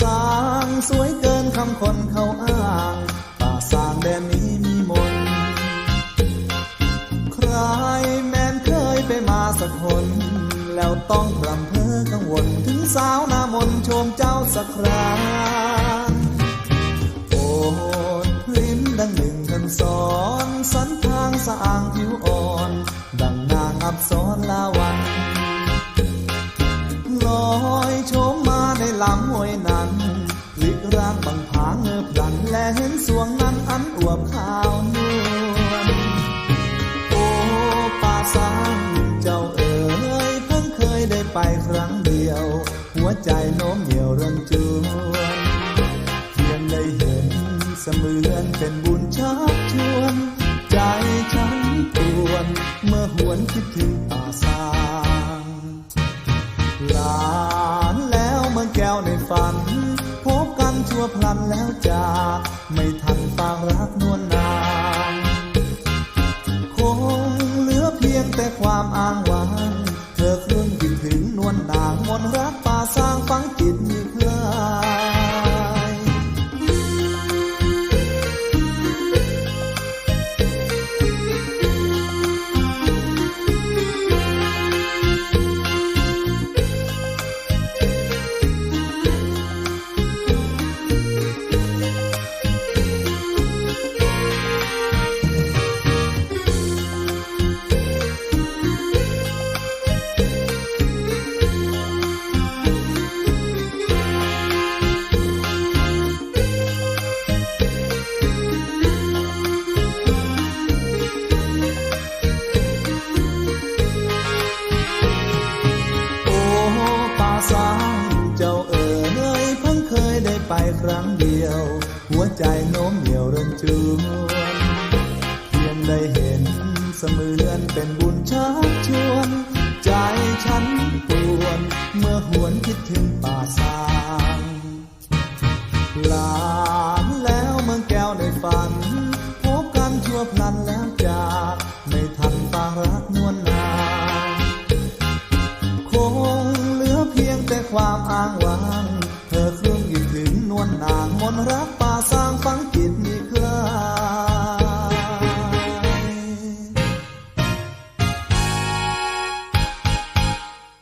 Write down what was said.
สางสวยเกินคำคนเขาอ้างป่าสางแดนนี้มีมน ใครแม้นเคยไปมาสักคน แล้วต้องรำเพ้อกังวล ถึงสาวหน้ามนชมเจ้าสักคราโอดพริ้มดังหนึ่งคำสอน สันทางสะอ่างผิวอ่อน ดังนางอับสรลาวัน นั้นพลิกร่างบางผางเงือพลันและเห็นสวงนั้นอันอวบขาวนวลโอ้ป่าสางเจ้าเอ๋ยเพิ่งเคยได้ไปครั้งเดียว หัวใจโน้มเหนียวริ่มจวนเพียงได้เห็นเสมือนเป็นบุญชักชวน ใจฉันปวน เมื่อหวนคิดถึงป่าสาง หลานแล้วเมื่อแก้วในฝันันแล้วจากไม่ทันฟางรักนวลนาง คงเหลือเพียงแต่ความอ้าง ครั้งเดียว หัวใจโน้มเหนียวเรินจวนเพียงได้เห็นเสมือนเป็นบุญชักชวน ใจฉันปวน เมื่อหวนคิดถึงป่าสางลานแล้วเมืองแก้วในฝัน พบกันชั่วพลัน นางมนรักป่าสร้างฟัง